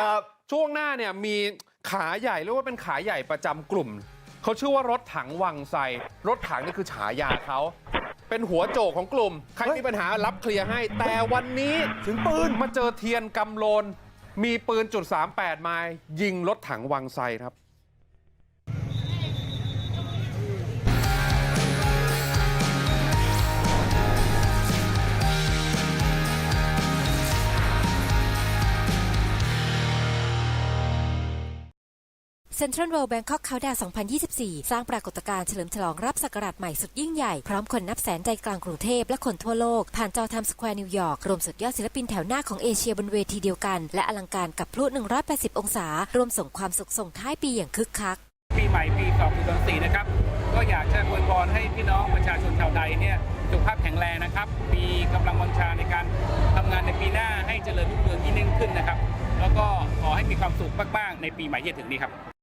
ครับช่วงหน้าเนี่ยมีขาใหญ่เรียกว่าเป็นขาใหญ่ประจำกลุ่มเขาชื่อว่ารถถังวังไซรถถังนี่คือฉายาเขาเป็นหัวโจกของกลุ่มใครมีปัญหารับเคลียร์ให้ แต่วันนี้ถึงปืนมาเจอเทียนกำโลนมีปืนจุด38มายิงรถถังวังไซครับ เซ็นทรัลเวิลด์แบงคอกเขาดาว2024 สร้างปรากฏการณ์เฉลิมฉลองรับศักราชใหม่สุดยิ่งใหญ่ พร้อมคนนับแสนใจกลางกรุงเทพและคนทั่วโลก ผ่านจอทำสแควร์นิวยอร์กรวมสุดยอดศิลปินแถวหน้าของเอเชียบนเวทีเดียวกัน และอลังการกับพลุ 180 องศา รวมส่งความสุขส่งท้ายปีอย่างคึกคัก ปีใหม่ปี 2024 นะครับ ก็อยากจะอวยพรให้พี่น้องประชาชนชาวใดเนี่ยสุขภาพแข็งแรงนะครับ มีกำลังวังชาในการทำงานในปีหน้าให้เจริญรุ่งเรืองยิ่งขึ้นนะครับ แล้วก็ขอให้มีความสุขมากๆในปีใหม่ที่จะถึงนี้ครับ